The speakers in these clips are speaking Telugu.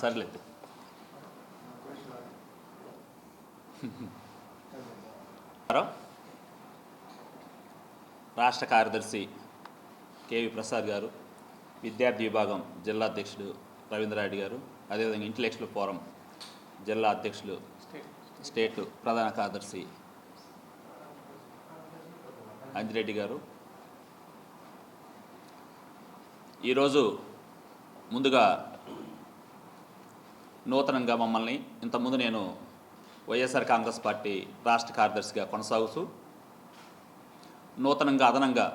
సర్లేదు హలో. రాష్ట్ర కార్యదర్శి కేవి ప్రసాద్ గారు విద్యార్థి విభాగం జిల్లా అధ్యక్షుడు రవీంద్రారెడ్డి గారు అదేవిధంగా ఇంటలెక్చువల్ ఫోరం జిల్లా అధ్యక్షులు స్టేట్ ప్రధాన కార్యదర్శి అంజిరెడ్డి గారు. ఈరోజు ముందుగా నూతనంగా మమ్మల్ని ఇంతకుముందు నేను వైఎస్ఆర్ కాంగ్రెస్ పార్టీ రాష్ట్ర కార్యదర్శిగా కొనసాగుతూ నూతనంగా అదనంగా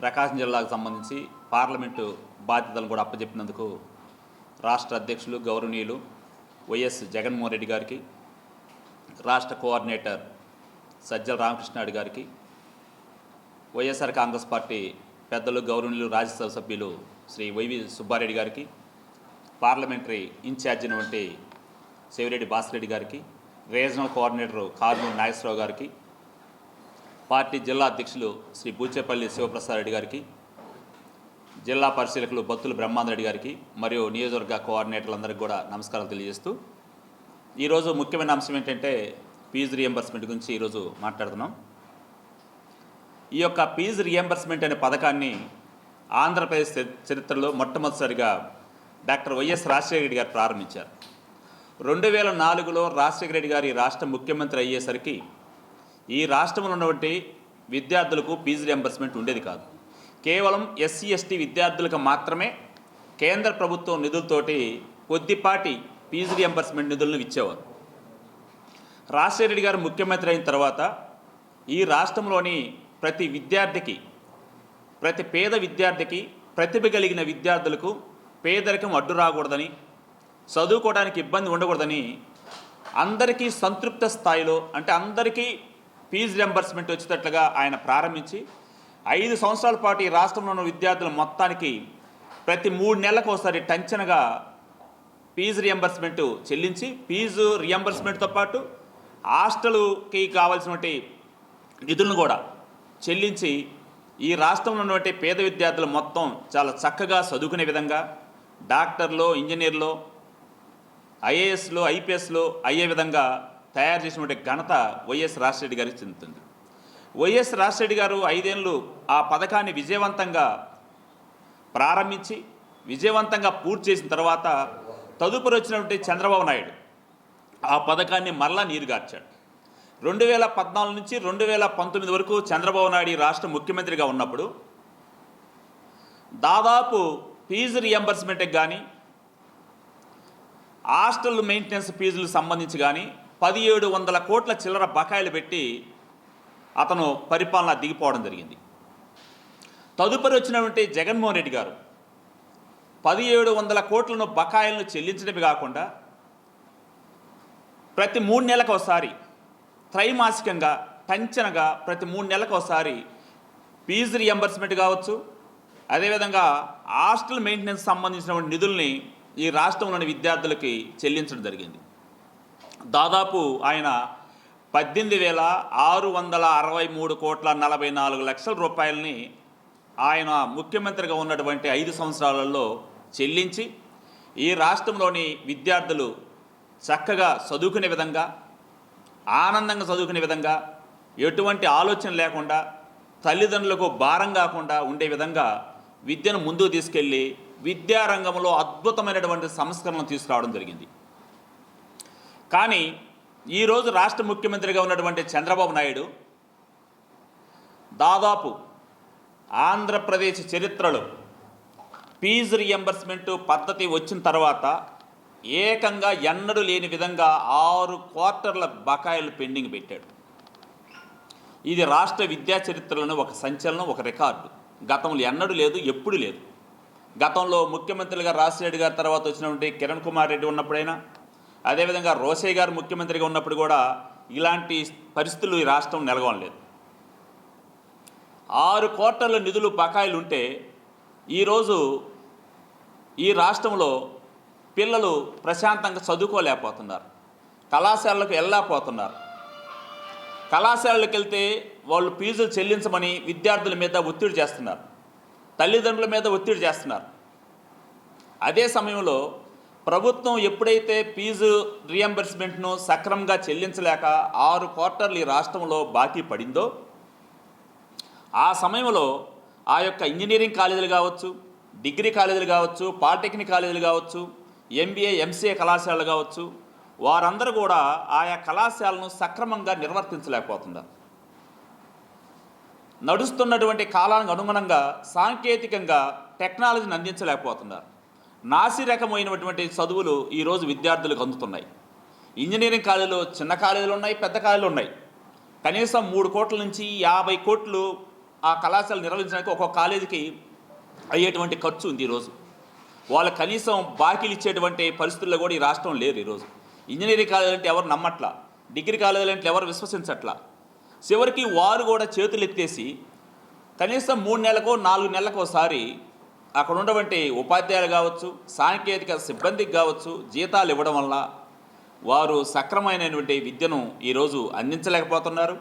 ప్రకాశం జిల్లాకు సంబంధించి పార్లమెంటు బాధ్యతలను కూడా అప్పచెప్పినందుకు రాష్ట్ర అధ్యక్షులు గౌరవనీయులు వైఎస్ జగన్మోహన్ రెడ్డి గారికి రాష్ట్ర కోఆర్డినేటర్ సజ్జల రామకృష్ణారెడ్డి గారికి వైఎస్ఆర్ కాంగ్రెస్ పార్టీ పెద్దలు గౌరవనీయులు రాజ్యసభ సభ్యులు శ్రీ వైవి సుబ్బారెడ్డి గారికి పార్లమెంటరీ ఇన్ఛార్జ్ అయినటువంటి శివిరెడ్డి భాస్కరెడ్డి గారికి రీజనల్ కోఆర్డినేటర్ కార్నూలు నాగేశ్వరరావు గారికి పార్టీ జిల్లా అధ్యక్షులు శ్రీ బూచేపల్లి శివప్రసాద్ రెడ్డి గారికి జిల్లా పరిశీలకులు బత్తులు బ్రహ్మాందరెడ్డి గారికి మరియు నియోజకవర్గ కోఆర్డినేటర్లందరికీ కూడా నమస్కారాలు తెలియజేస్తూ ఈరోజు ముఖ్యమైన అంశం ఏంటంటే ఫీజు రియంబర్స్మెంట్ గురించి ఈరోజు మాట్లాడుతున్నాం. ఈ యొక్క ఫీజు రియంబర్స్మెంట్ అనే పథకాన్ని ఆంధ్రప్రదేశ్ చరి- చరిత్రలో మొట్టమొదటిసారిగా డాక్టర్ వైఎస్ రాజశేఖర రెడ్డి గారు ప్రారంభించారు. రెండు వేల నాలుగులో రాజశేఖర రెడ్డి గారి రాష్ట్ర ముఖ్యమంత్రి అయ్యేసరికి ఈ రాష్ట్రంలో ఉన్నటువంటి విద్యార్థులకు ఫీజు రియంబర్స్మెంట్ ఉండేది కాదు. కేవలం ఎస్సీ ఎస్టీ విద్యార్థులకు మాత్రమే కేంద్ర ప్రభుత్వం నిధులతోటి కొద్దిపాటి ఫీజు రియంబర్స్మెంట్ నిధులను ఇచ్చేవారు. రాజశేఖర రెడ్డి గారు ముఖ్యమంత్రి అయిన తర్వాత ఈ రాష్ట్రంలోని ప్రతి విద్యార్థికి ప్రతి పేద విద్యార్థికి ప్రతిభ కలిగిన విద్యార్థులకు పేదరికం అడ్డు రాకూడదని చదువుకోవడానికి ఇబ్బంది ఉండకూడదని అందరికీ సంతృప్త స్థాయిలో అంటే అందరికీ ఫీజు రింబర్స్మెంట్ వచ్చేటట్లుగా ఆయన ప్రారంభించి ఐదు సంవత్సరాల పాటు ఈ రాష్ట్రంలో ఉన్న విద్యార్థుల మొత్తానికి ప్రతి మూడు నెలలకు ఒకసారి టంచనగా ఫీజు రియంబర్స్మెంట్ చెల్లించి ఫీజు రియంబర్స్మెంట్తో పాటు హాస్టల్కి కావాల్సినటువంటి నిధులను కూడా చెల్లించి ఈ రాష్ట్రంలో ఉన్నటువంటి పేద విద్యార్థులు మొత్తం చాలా చక్కగా చదువుకునే విధంగా డాక్టర్లు ఇంజనీర్లు ఐఏఎస్లో ఐపీఎస్లో అయ్యే విధంగా తయారు చేసినటువంటి ఘనత వైఎస్ రాజశేఖర గారికి చెందుతుంది. వైఎస్ రాజశేఖర గారు ఐదేళ్ళు ఆ పథకాన్ని విజయవంతంగా ప్రారంభించి విజయవంతంగా పూర్తి చేసిన తర్వాత తదుపరి వచ్చినటువంటి చంద్రబాబు నాయుడు ఆ పథకాన్ని మరలా నీరుగార్చాడు. రెండు వేల పద్నాలుగు నుంచి రెండు వేల పంతొమ్మిది వరకు చంద్రబాబు నాయుడు రాష్ట్ర ముఖ్యమంత్రిగా ఉన్నప్పుడు దాదాపు ఫీజు రియంబర్స్మెంట్కి కానీ హాస్టల్ మెయింటెనెన్స్ ఫీజులకు సంబంధించి కానీ పదిహేడు వందల కోట్ల చిల్లర బకాయిలు పెట్టి అతను పరిపాలన దిగిపోవడం జరిగింది. తదుపరి వచ్చినటువంటి జగన్మోహన్ రెడ్డి గారు పదిహేడు వందల కోట్లను బకాయిలను చెల్లించడమే కాకుండా ప్రతి మూడు నెలలకు ఒకసారి త్రైమాసికంగా టంచనగా ప్రతి మూడు నెలలకు ఒకసారి ఫీజు రియంబర్స్మెంట్ కావచ్చు. అదేవిధంగా హాస్టల్ మెయింటెనెన్స్ సంబంధించినటువంటి నిధుల్ని ఈ రాష్ట్రంలోని విద్యార్థులకి చెల్లించడం జరిగింది. దాదాపు ఆయన పద్దెనిమిది వేల ఆరు వందల అరవై మూడు కోట్ల నలభై నాలుగు లక్షల రూపాయలని ఆయన ముఖ్యమంత్రిగా ఉన్నటువంటి ఐదు సంవత్సరాలలో చెల్లించి ఈ రాష్ట్రంలోని విద్యార్థులు చక్కగా చదువుకునే విధంగా ఆనందంగా చదువుకునే విధంగా ఎటువంటి ఆలోచన లేకుండా తల్లిదండ్రులకు భారం కాకుండా ఉండే విధంగా విద్యను ముందుకు తీసుకెళ్ళి విద్యారంగంలో అద్భుతమైనటువంటి సంస్కరణలు తీసుకురావడం జరిగింది. కానీ ఈరోజు రాష్ట్ర ముఖ్యమంత్రిగా ఉన్నటువంటి చంద్రబాబు నాయుడు దాదాపు ఆంధ్రప్రదేశ్ చరిత్రలో ఫీజు రియంబర్స్మెంట్ పద్ధతి వచ్చిన తర్వాత ఏకంగా ఎన్నడూ లేని విధంగా ఆరు క్వార్టర్ల బకాయిలు పెండింగ్ పెట్టాడు. ఇది రాష్ట్ర విద్యా చరిత్రలోని ఒక సంచలనం ఒక రికార్డు. గతంలో ఎన్నడూ లేదు ఎప్పుడు లేదు. గతంలో ముఖ్యమంత్రిగా రాజశేఖర్ గారి తర్వాత వచ్చినటువంటి కిరణ్ కుమార్ రెడ్డి ఉన్నప్పుడైనా అదేవిధంగా రోసయ్య గారు ముఖ్యమంత్రిగా ఉన్నప్పుడు కూడా ఇలాంటి పరిస్థితులు ఈ రాష్ట్రం నెలకొనలేదు. ఆరు కోట్ల నిధులు బకాయిలు ఉంటే ఈరోజు ఈ రాష్ట్రంలో పిల్లలు ప్రశాంతంగా చదువుకోలేకపోతున్నారు. కళాశాలలకు వెళ్ళలేకపోతున్నారు. కళాశాలలకు వెళ్తే వాళ్ళు ఫీజులు చెల్లించమని విద్యార్థుల మీద ఒత్తిడి చేస్తున్నారు. తల్లిదండ్రుల మీద ఒత్తిడి చేస్తున్నారు. అదే సమయంలో ప్రభుత్వం ఎప్పుడైతే ఫీజు రియంబర్స్మెంట్ను సక్రమంగా చెల్లించలేక ఆరు క్వార్టర్లు ఈ రాష్ట్రంలో బాకీ పడిందో ఆ సమయంలో ఆ యొక్క ఇంజనీరింగ్ కాలేజీలు కావచ్చు డిగ్రీ కాలేజీలు కావచ్చు పాలిటెక్నిక్ కాలేజీలు కావచ్చు ఎంబీఏ ఎంసీఏ కళాశాలలు కావచ్చు వారందరూ కూడా ఆయా కళాశాలను సక్రమంగా నిర్వర్తించలేకపోతున్నారు. నడుస్తున్నటువంటి కాలానికి అనుగుణంగా సాంకేతికంగా టెక్నాలజీని అందించలేకపోతున్నారు. నాసిరకమైనటువంటి చదువులు ఈరోజు విద్యార్థులకు అందుతున్నాయి. ఇంజనీరింగ్ కాలేజీలో చిన్న కాలేజీలు ఉన్నాయి పెద్ద కాలేజీలు ఉన్నాయి. కనీసం మూడు కోట్ల నుంచి యాభై కోట్లు ఆ కళాశాల నిర్వహించడానికి ఒక్కొక్క కాలేజీకి అయ్యేటువంటి ఖర్చు ఉంది ఈరోజు వాళ్ళ కనీసం బాకీలు ఇచ్చేటువంటి పరిస్థితుల్లో కూడా ఈ రాష్ట్రం లేరు ఈరోజు ఇంజనీరింగ్ కాలేజీలు అంటే ఎవరు నమ్మట్లా? డిగ్రీ కాలేజీలు అంటే ఎవరు విశ్వసించట్లా? చివరికి వారు కూడా చేతులు ఎత్తేసి కనీసం మూడు నెలలకు నాలుగు నెలలకు ఒకసారి అక్కడ ఉన్నటువంటి ఉపాధ్యాయులు కావచ్చు సాంకేతిక సిబ్బందికి కావచ్చు జీతాలు ఇవ్వడం వల్ల వారు సక్రమైనటువంటి విద్యను ఈరోజు అందించలేకపోతున్నారు.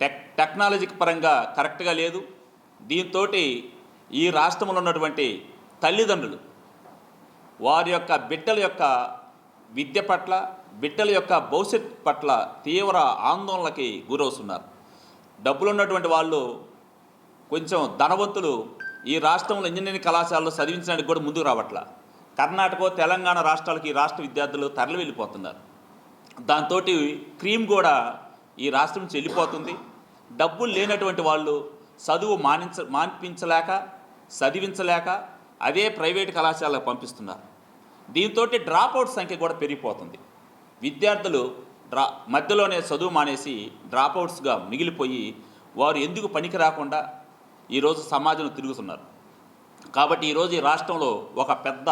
టెక్ టెక్నాలజీ పరంగా కరెక్ట్గా లేదు. దీంతో ఈ రాష్ట్రంలో ఉన్నటువంటి తల్లిదండ్రులు వారి యొక్క బిడ్డల యొక్క విద్య పట్ల బిడ్డల యొక్క భవిష్యత్ పట్ల తీవ్ర ఆందోళనకి గురవుతున్నారు. డబ్బులు ఉన్నటువంటి వాళ్ళు కొంచెం ధనవంతులు ఈ రాష్ట్రంలో ఇంజనీరింగ్ కళాశాలలో చదివించడానికి కూడా ముందుకు రావట్ల. కర్ణాటక తెలంగాణ రాష్ట్రాలకి ఈ రాష్ట్ర విద్యార్థులు తరలి వెళ్ళిపోతున్నారు. దాంతో క్రీమ్ కూడా ఈ రాష్ట్రం నుంచి వెళ్ళిపోతుంది. డబ్బులు లేనటువంటి వాళ్ళు చదువు మానించ మాన్పించలేక చదివించలేక అదే ప్రైవేట్ కళాశాలకు పంపిస్తున్నారు. దీంతో డ్రాప్అవుట్ సంఖ్య కూడా పెరిగిపోతుంది. విద్యార్థులు డ్రా మధ్యలోనే చదువు మానేసి డ్రాప్అవుట్స్గా మిగిలిపోయి వారు ఎందుకు పనికి రాకుండా ఈరోజు సమాజంలో తిరుగుతున్నారు. కాబట్టి ఈరోజు ఈ రాష్ట్రంలో ఒక పెద్ద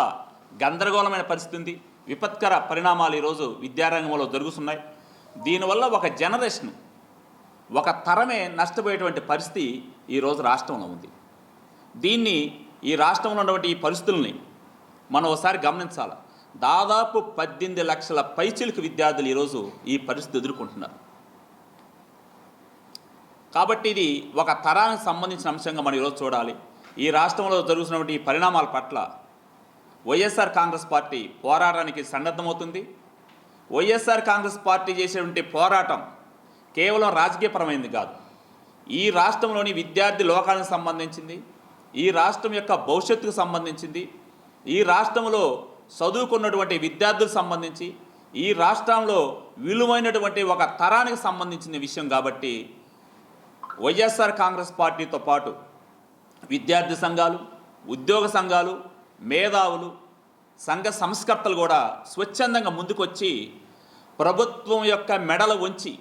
గందరగోళమైన పరిస్థితి ఉంది. విపత్కర పరిణామాలు ఈరోజు విద్యారంగంలో జరుగుతున్నాయి. దీనివల్ల ఒక జనరేషన్ ఒక తరమే నష్టపోయేటువంటి పరిస్థితి ఈరోజు రాష్ట్రంలో ఉంది. దీన్ని ఈ రాష్ట్రంలో ఉన్నటువంటి ఈ పరిస్థితుల్ని మనం ఒకసారి గమనించాలి. దాదాపు పద్దెనిమిది లక్షల పైచిలకు విద్యార్థులు ఈరోజు ఈ పరిస్థితి ఎదుర్కొంటున్నారు. కాబట్టి ఇది ఒక తరానికి సంబంధించిన అంశంగా మనం ఈరోజు చూడాలి. ఈ రాష్ట్రంలో జరుగుతున్నటువంటి పరిణామాల పట్ల వైఎస్ఆర్ కాంగ్రెస్ పార్టీ పోరాటానికి సన్నద్ధమవుతుంది. వైఎస్ఆర్ కాంగ్రెస్ పార్టీ చేసేటువంటి పోరాటం కేవలం రాజకీయపరమైనది కాదు. ఈ రాష్ట్రంలోని విద్యార్థి లోకానికి సంబంధించింది ఈ రాష్ట్రం యొక్క భవిష్యత్తుకు సంబంధించింది ఈ రాష్ట్రంలో చదువుకున్నటువంటి విద్యార్థులకు సంబంధించి ఈ రాష్ట్రంలో విలువైనటువంటి ఒక తరానికి సంబంధించిన విషయం కాబట్టి వైఎస్ఆర్ కాంగ్రెస్ పార్టీతో పాటు విద్యార్థి సంఘాలు ఉద్యోగ సంఘాలు మేధావులు సంఘ సంస్కర్తలు కూడా స్వచ్ఛందంగా ముందుకొచ్చి ప్రభుత్వం యొక్క మెడలు ఉంచి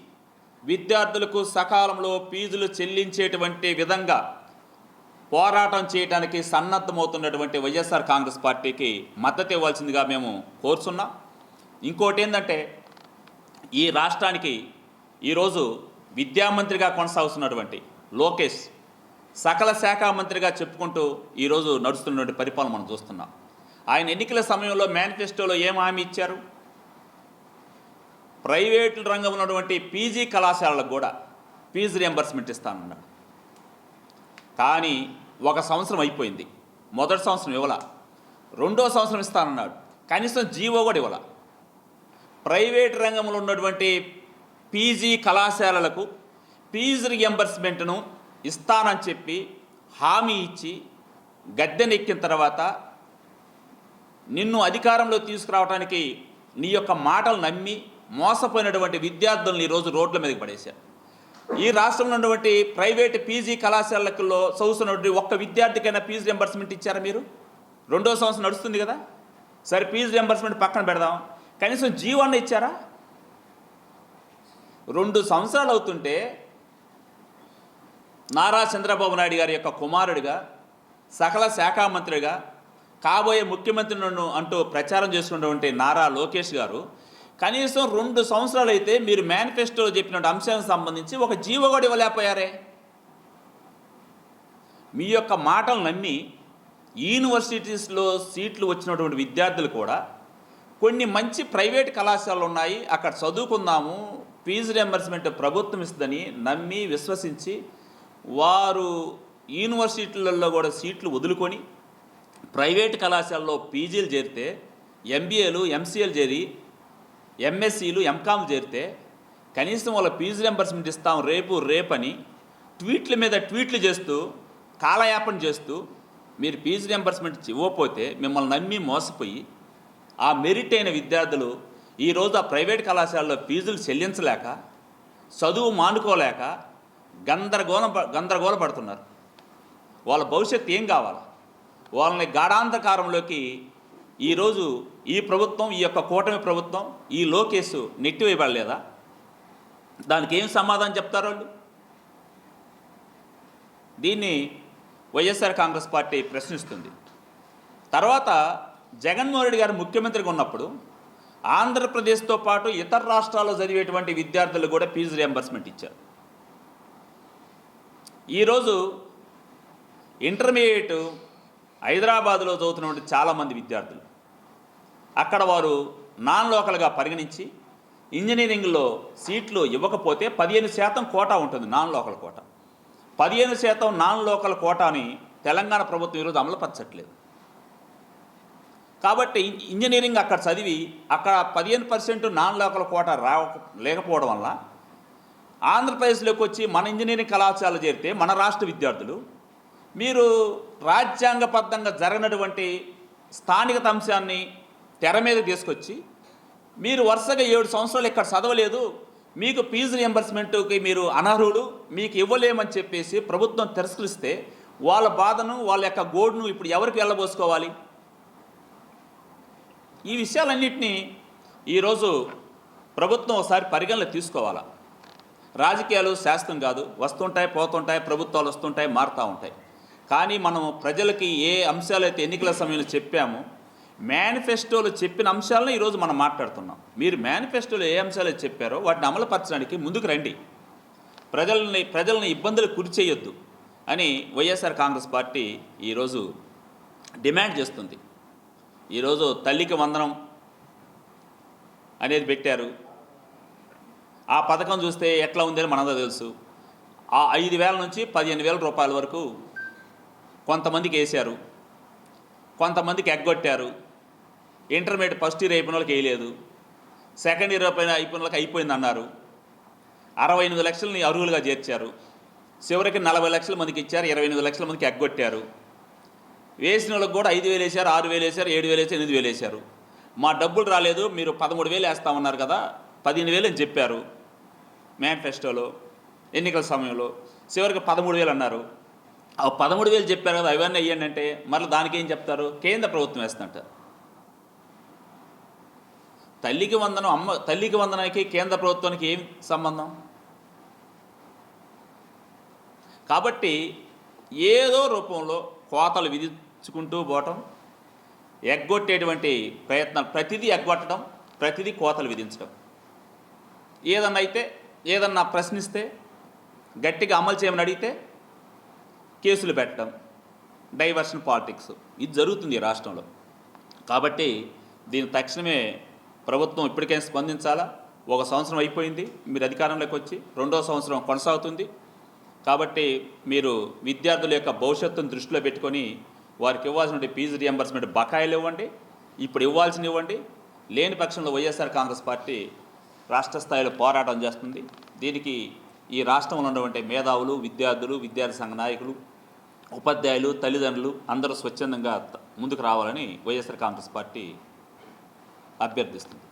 విద్యార్థులకు సకాలంలో ఫీజులు చెల్లించేటువంటి విధంగా పోరాటం చేయడానికి సన్నద్ధమవుతున్నటువంటి వైఎస్ఆర్ కాంగ్రెస్ పార్టీకి మద్దతు ఇవ్వాల్సిందిగా మేము కోరుచున్నాం. ఇంకోటి ఏంటంటే ఈ రాష్ట్రానికి ఈరోజు విద్యామంత్రిగా కొనసాగుతున్నటువంటి లోకేష్ సకల శాఖ మంత్రిగా చెప్పుకుంటూ ఈరోజు నడుస్తున్నటువంటి పరిపాలన మనం చూస్తున్నాం. ఆయన ఎన్నికల సమయంలో మేనిఫెస్టోలో ఏం హామీ ఇచ్చారు? ప్రైవేటు రంగంలో ఉన్నటువంటి పీజీ కళాశాలలకు కూడా ఫీజు రియంబర్స్మెంట్ ఇస్తానన్నాడు. కానీ ఒక సంవత్సరం అయిపోయింది. మొదటి సంవత్సరం ఇవ్వాల. రెండో సంవత్సరం ఇస్తానన్నాడు. కనీసం జీవో కూడా ఇవ్వాల. ప్రైవేట్ రంగంలో ఉన్నటువంటి పీజీ కళాశాలలకు ఫీజు రియంబర్స్మెంట్ను ఇస్తానని చెప్పి హామీ ఇచ్చి గద్దెనెక్కిన తర్వాత నిన్ను అధికారంలో తీసుకురావడానికి నీ యొక్క మాటలు నమ్మి మోసపోయినటువంటి విద్యార్థులను ఈరోజు రోడ్ల మీదకి పడేశారు. ఈ రాష్ట్రంలో ఉన్నటువంటి ప్రైవేట్ పీజీ కళాశాలలలో చదువుతున్నటువంటి ఒక్క విద్యార్థికైనా ఫీజు రియంబర్స్మెంట్ ఇచ్చారా మీరు? రెండో సంవత్సరం నడుస్తుంది కదా. సరే ఫీజు రియంబర్స్మెంట్ పక్కన పెడదాం. కనీసం జీవన్న ఇచ్చారా? రెండు సంవత్సరాలు అవుతుంటే నారా చంద్రబాబు నాయుడు గారి యొక్క కుమారుడిగా సకల శాఖ మంత్రిగా కాబోయే ముఖ్యమంత్రి నన్ను అంటూ ప్రచారం చేసుకున్నటువంటి నారా లోకేష్ గారు కనీసం రెండు సంవత్సరాలు అయితే మీరు మేనిఫెస్టోలో చెప్పిన అంశానికి సంబంధించి ఒక జీవో కూడా ఇవ్వలేకపోయారే? మీ యొక్క మాటలు నమ్మి యూనివర్సిటీస్లో సీట్లు వచ్చినటువంటి విద్యార్థులు కూడా కొన్ని మంచి ప్రైవేట్ కళాశాలలు ఉన్నాయి అక్కడ చదువుకుందాము ఫీజు రియంబర్స్మెంట్ ప్రభుత్వం ఇస్తుందని నమ్మి విశ్వసించి వారు యూనివర్సిటీలలో కూడా సీట్లు వదులుకొని ప్రైవేట్ కళాశాలలో పీజీలు చేరితే ఎంబీఏలు ఎంసీఏలు చేరి ఎంఎస్సీలు ఎంకామ్ చేరితే కనీసం వాళ్ళ ఫీజు రియంబర్స్మెంట్ ఇస్తాం రేపు రేపని ట్వీట్ల మీద ట్వీట్లు చేస్తూ కాలయాపన చేస్తూ మీరు ఫీజు రియంబర్స్మెంట్ ఇవ్వకపోతే మిమ్మల్ని నమ్మి మోసపోయి ఆ మెరిట్ అయిన విద్యార్థులు ఈరోజు ఆ ప్రైవేట్ కళాశాలలో ఫీజులు చెల్లించలేక చదువు మానుకోలేక గందరగోళం ప- గందరగోళ పడుతున్నారు. వాళ్ళ భవిష్యత్తు ఏం కావాలి? వాళ్ళని గాఢాంధకారంలోకి ఈరోజు ఈ ప్రభుత్వం ఈ యొక్క కూటమి ప్రభుత్వం ఈ లోకేష్ నెట్టివేయబడలేదా? దానికి ఏం సమాధానం చెప్తారు వాళ్ళు? దీన్ని వైఎస్ఆర్ కాంగ్రెస్ పార్టీ ప్రశ్నిస్తుంది. తర్వాత జగన్మోహన్ రెడ్డి గారు ముఖ్యమంత్రిగా ఉన్నప్పుడు ఆంధ్రప్రదేశ్తో పాటు ఇతర రాష్ట్రాల్లో చదివేటువంటి విద్యార్థులు కూడా ఫీజు రియంబర్స్మెంట్ ఇచ్చారు. ఈరోజు ఇంటర్మీడియట్ హైదరాబాదులో చదువుతున్నటువంటి చాలామంది విద్యార్థులు అక్కడ వారు నాన్ లోకల్గా పరిగణించి ఇంజనీరింగ్లో సీట్లు ఇవ్వకపోతే పదిహేను శాతం కోటా ఉంటుంది నాన్ లోకల్ కోటా. పదిహేను శాతం నాన్ లోకల్ కోటాని తెలంగాణ ప్రభుత్వం ఈరోజు అమలుపరచట్లేదు కాబట్టి ఇంజనీరింగ్ అక్కడ చదివి అక్కడ పదిహేను పర్సెంట్ నాన్ లోకల్ కోట రా లేకపోవడం వల్ల ఆంధ్రప్రదేశ్లోకి వచ్చి మన ఇంజనీరింగ్ కళాశాల చేరితే మన రాష్ట్ర విద్యార్థులు మీరు రాజ్యాంగబద్ధంగా జరగనటువంటి స్థానికత అంశాన్ని తెర మీద తీసుకొచ్చి మీరు వరుసగా ఏడు సంవత్సరాలు ఇక్కడ చదవలేదు మీకు ఫీజు రియంబర్స్మెంట్కి మీరు అనర్హుడు మీకు ఇవ్వలేమని చెప్పేసి ప్రభుత్వం తిరస్కరిస్తే వాళ్ళ బాధను వాళ్ళ యొక్క గోడును ఇప్పుడు ఎవరికి వెళ్ళబోసుకోవాలి? ఈ విషయాలన్నింటినీ ఈరోజు ప్రభుత్వం ఒకసారి పరిగణనలో తీసుకోవాలా? రాజకీయాలు శాస్త్రం కాదు. వస్తుంటాయి పోతుంటాయి ప్రభుత్వాలు వస్తుంటాయి మారుతూ ఉంటాయి. కానీ మనం ప్రజలకి ఏ అంశాలైతే ఎన్నికల సమయంలో చెప్పామో మేనిఫెస్టోలో చెప్పిన అంశాలను ఈరోజు మనం మాట్లాడుతున్నాం. మీరు మేనిఫెస్టోలో ఏ అంశాలు చెప్పారో వాటిని అమలుపరచడానికి ముందుకు రండి. ప్రజల్ని ప్రజల్ని ఇబ్బందులు గురి చేయొద్దు అని వైఎస్ఆర్ కాంగ్రెస్ పార్టీ ఈరోజు డిమాండ్ చేస్తుంది. ఈరోజు తల్లికి వందనం అనేది పెట్టారు. ఆ పథకం చూస్తే ఎట్లా ఉందని మనందరూ తెలుసు. ఆ ఐదు వేల నుంచి పదిహేను వేల రూపాయల వరకు కొంతమందికి వేశారు. కొంతమందికి ఎగ్గొట్టారు. ఇంటర్మీడియట్ ఫస్ట్ ఇయర్ అయిపోయిన వాళ్ళకి వేయలేదు. సెకండ్ ఇయర్ అయిపోయిన అయిపోయిన వాళ్ళకి అయిపోయింది అన్నారు అరవై ఎనిమిది లక్షలని అర్హులుగా చేర్చారు. చివరికి నలభై లక్షల మందికి ఇచ్చారు. ఇరవై ఎనిమిది లక్షల మందికి ఎగ్గొట్టారు. వేసిన వాళ్ళకి కూడా ఐదు వేలు వేశారు ఆరు వేలు వేశారు ఏడు వేలు వేశారు ఎనిమిది వేలు వేశారు. మా డబ్బులు రాలేదు మీరు పదమూడు వేలు వేస్తామన్నారు కదా పదిహేను వేలు అని చెప్పారు మేనిఫెస్టోలో ఎన్నికల సమయంలో. చివరికి పదమూడు వేలు అన్నారు. ఆ పదమూడు వేలు చెప్పారు కదా అవన్నీ అయ్యండి అంటే మరలా దానికి ఏం చెప్తారు? కేంద్ర ప్రభుత్వం వేస్తుందంట. తల్లికి వందనం అమ్మ తల్లికి వందనానికి కేంద్ర ప్రభుత్వానికి ఏం సంబంధం? కాబట్టి ఏదో రూపంలో కోతలు విధి విధించుకుంటూ పోవటం ఎగ్గొట్టేటువంటి ప్రయత్నాలు ప్రతిదీ ఎగ్గొట్టడం ప్రతిదీ కోతలు విధించడం. ఏదన్నా అయితే ఏదన్నా ప్రశ్నిస్తే గట్టిగా అమలు చేయమని అడిగితే కేసులు పెట్టడం డైవర్షన్ పాలిటిక్స్. ఇది జరుగుతుంది రాష్ట్రంలో. కాబట్టి దీని తక్షణమే ప్రభుత్వం ఇప్పటికైనా స్పందించాలా? ఒక సంవత్సరం అయిపోయింది మీరు అధికారంలోకి వచ్చి రెండో సంవత్సరం కొనసాగుతుంది. కాబట్టి మీరు విద్యార్థుల యొక్క భవిష్యత్తును దృష్టిలో పెట్టుకొని వారికి ఇవ్వాల్సిన ఫీజు రియంబర్స్మెంట్ బకాయిలు ఇవ్వండి ఇప్పుడు ఇవ్వాల్సిన ఇవ్వండి. లేని పక్షంలో వైఎస్ఆర్ కాంగ్రెస్ పార్టీ రాష్ట్ర స్థాయిలో పోరాటం చేస్తుంది. దీనికి ఈ రాష్ట్రంలో ఉన్నటువంటి మేధావులు విద్యార్థులు విద్యార్థి సంఘ నాయకులు ఉపాధ్యాయులు తల్లిదండ్రులు అందరూ స్వచ్ఛందంగా ముందుకు రావాలని వైఎస్ఆర్ కాంగ్రెస్ పార్టీ అభ్యర్థిస్తుంది.